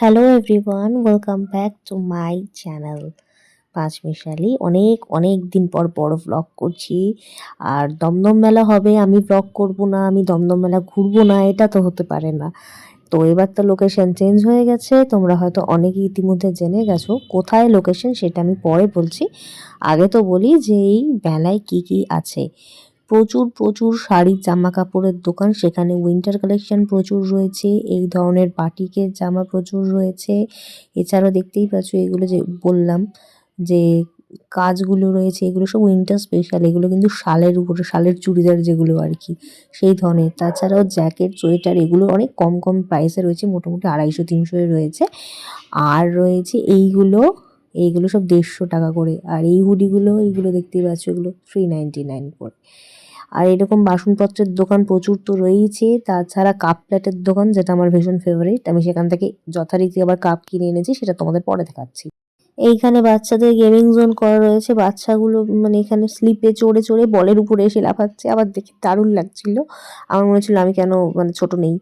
Hello everyone welcome back to my channel পাঁচ মিশালি অনেক অনেক দিন পর বড় ব্লগ করছি। আর দমদম মেলা হবে, আমি ব্লগ করব না, আমি দমদম মেলা ঘুরবো না, এটা তো হতে পারে না। তো এবার তো লোকেশন চেঞ্জ হয়ে গেছে, তোমরা হয়তো অনেকেই ইতিমধ্যে জেনে গেছো। কোথায় লোকেশন সেটা আমি পরে বলছি। আগে তো বলি যে এই মেলায় কি কি আছে। প্রচুর প্রচুর শাড়ি জামা কাপড়ের দোকান। সেখানে উইন্টার কালেকশন প্রচুর রয়েছে। এই ধরনের বাটিকের জামা প্রচুর রয়েছে। এছাড়াও দেখতেই পাচ্ছ এগুলো যে বললাম, যে কাজগুলো রয়েছে, এগুলো সব উইন্টার স্পেশাল এগুলো কিন্তু শালের উপরে, শালের চুড়িদার যেগুলো আর কি, সেই ধরনের। তাছাড়াও জ্যাকেট সোয়েটার এগুলো অনেক কম কম প্রাইসে রয়েছে, মোটামুটি আড়াইশো, তিনশোয় রয়েছে। আর রয়েছে এইগুলো এইগুলো সব দেড়শো টাকা করে। আর এই হুডিগুলো এইগুলো দেখতেই পাচ্ছ এগুলো থ্রি নাইনটি নাইন করে। আর এরকম বাসনপত্রের দোকান প্রচুর তো রয়েইছে। তাছাড়া কাপ প্লেটের দোকান, যেটা আমার ভীষণ ফেভারিট আমি সেখান থেকে যথারীতি আবার কাপ কিনে এনেছি, সেটা তোমাদের পরে দেখাচ্ছি। এইখানে বাচ্চাদের গেমিং জোন করা রয়েছে, বাচ্চাগুলো মানে এখানে স্লিপে চড়ে চড়ে বলের উপরে এসে লাফাচ্ছে, আবার দেখে দারুণ লাগছিল। আমার মনে ছিল আমি কেন মানে ছোট নেই।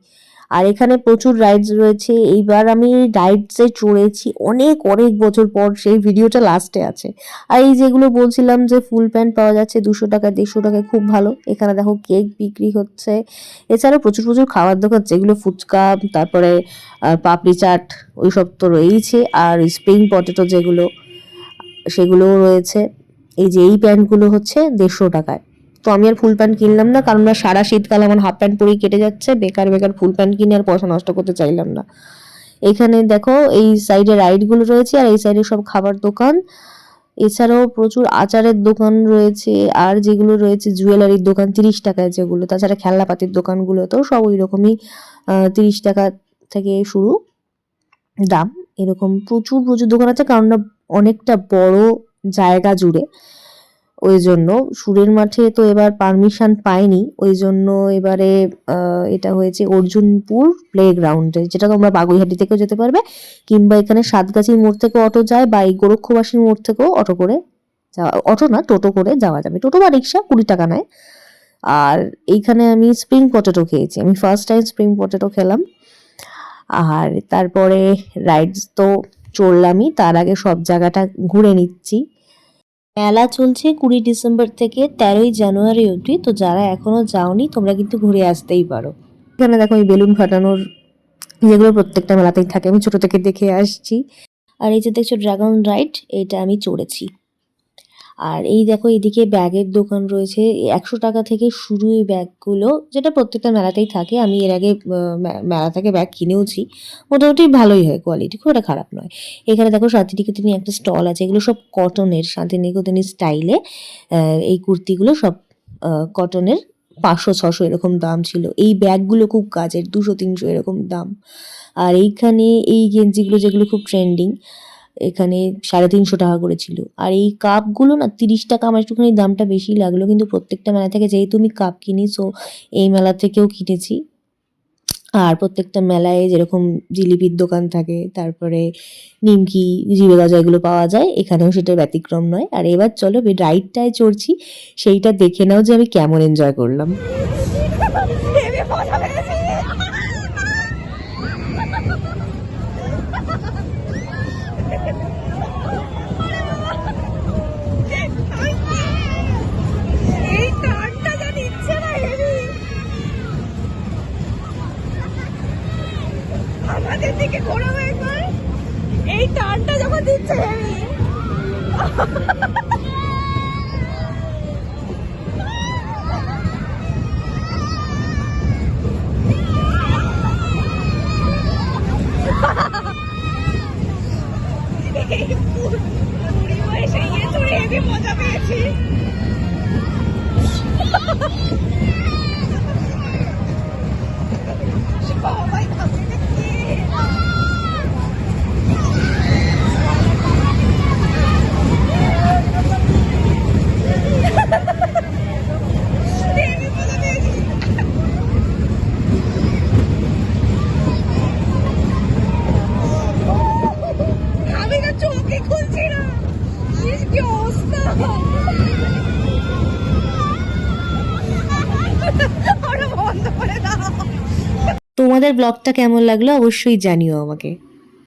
আর এখানে প্রচুর রাইডস রয়েছে। এইবার আমি রাইডসে চড়েছি অনেক অনেক বছর পর সেই ভিডিওটা লাস্টে আছে। আর এই যেগুলো বলছিলাম যে ফুল প্যান্ট পাওয়া যাচ্ছে দুশো টাকা, দেড়শো টাকায় খুব ভালো। এখানে দেখো কেক বিক্রি হচ্ছে। এছাড়া প্রচুর প্রচুর খাবার দোকান যেগুলো ফুচকা, তারপরে পাপড়ি চাট ওই সব তো রয়েইছে। আর স্প্রিং পটেটো যেগুলো, সেগুলোও রয়েছে। এই যে এই প্যান্টগুলো হচ্ছে দেড়শো টাকায়। তো আমি আর ফুল প্যান্ট কিনলাম না, কারণ সারা শীতকাল আমার হাফ প্যান্ট পরেই কেটে যাচ্ছে, বেকার বেকার ফুল প্যান্ট কিনে আর পয়সা নষ্ট করতে চাইলাম না। এখানে দেখো, এই সাইডে রাইডগুলো রয়েছে আর এই সাইডে সব খাবার দোকান। এছাড়াও প্রচুর আচারের দোকান রয়েছে, আর যেগুলো রয়েছে জুয়েলারির দোকান তিরিশ টাকায় যেগুলো, তাছাড়া খেলনাপাতির দোকানগুলোতেও সব ওই রকমই তিরিশ টাকা থেকে শুরু দাম, এরকম প্রচুর প্রচুর দোকান আছে, কারণ অনেকটা বড় জায়গা জুড়ে। ওই জন্য সুরের মাঠে তো এবার পারমিশন পাইনি, ওই জন্য এবারে এটা হয়েছে অর্জুনপুর প্লে গ্রাউন্ডে যেটা তোমরা বাগুইহাটি থেকেও যেতে পারবে, কিংবা এখানে সাতগাছির মোড় থেকে অটো যায় বা এই গোরক্ষবাসীর মোড় থেকেও অটো করে যাওয়া, অটো না, টোটো করে যাওয়া যাবে। টোটো বা রিক্সা কুড়ি টাকা নেয়। আর এইখানে আমি স্প্রিং পটেটো খেয়েছি, আমি ফার্স্ট টাইম স্প্রিং পটেটো খেলাম। আর তারপরে রাইডস তো চড়লামই তার আগে সব জায়গাটা ঘুরে নিচ্ছি। মেলা চলছে কুড়ি ডিসেম্বর থেকে তেরোই জানুয়ারি অবধি। তো যারা এখনও যাওনি, তোমরা কিন্তু ঘুরে আসতেই পারো। এখানে দেখো এই বেলুন ফাটানোর যেগুলো প্রত্যেকটা মেলাতেই থাকে। আমি ছোট থেকে দেখে আসছি। আর এই যে দেখছ ড্রাগন রাইড এটা আমি চড়েছি। আর এই দেখো, এদিকে ব্যাগের দোকান রয়েছে। একশো টাকা থেকে শুরু এই ব্যাগগুলো, যেটা প্রত্যেকটা মেলাতেই থাকে। আমি এর আগে মেলা থেকে ব্যাগ কিনেওছি। মোটামুটি ভালোই হয় কোয়ালিটি খুব একটা খারাপ নয়। এখানে দেখো, শান্তিনিকেতনে একটা স্টল আছে। এগুলো সব কটনের শান্তিনিকেতনের স্টাইলে এই কুর্তিগুলো সব কটনের পাঁচশো, ছশো এরকম দাম ছিল। এই ব্যাগগুলো খুব কাজের, দুশো, তিনশো এরকম দাম। আর এইখানে এই গেঞ্জিগুলো যেগুলো খুব ট্রেন্ডিং এখানে সাড়ে তিনশো টাকা করে ছিল। আর এই কাপগুলো না, তিরিশ টাকা আমার একটুখানি দামটা বেশি লাগল, কিন্তু প্রত্যেকটা মেলা থেকে যেহেতু আমি কাপ কিনি সো এই মেলা থেকেও কিনেছি। আর প্রত্যেকটা মেলায় যেরকম জিলিপির দোকান থাকে, তারপরে নিমকি, জিরে গাজা এগুলো পাওয়া যায়, এখানেও সেটা ব্যতিক্রম নয়। আর এবার চলো রাইডটায় চড়ছি, সেইটা দেখে নাও যে আমি কেমন এনজয় করলাম হেবি মজা পেয়েছি এই টানটা যা নিচ্ছে না হেবি আমাদের দিকে ঘোরাবো একবার এই টানটা যখন দিচ্ছে হেবি এই ইয়ে মজা পেয়েছি সবাই খাবে নাকি? হেবি মজা পেয়েছি আমি না চোখে খুলছি না ইস, কি অবস্থা তোমাদের ব্লগটা কেমন লাগল অবশ্যই জানিও আমাকে।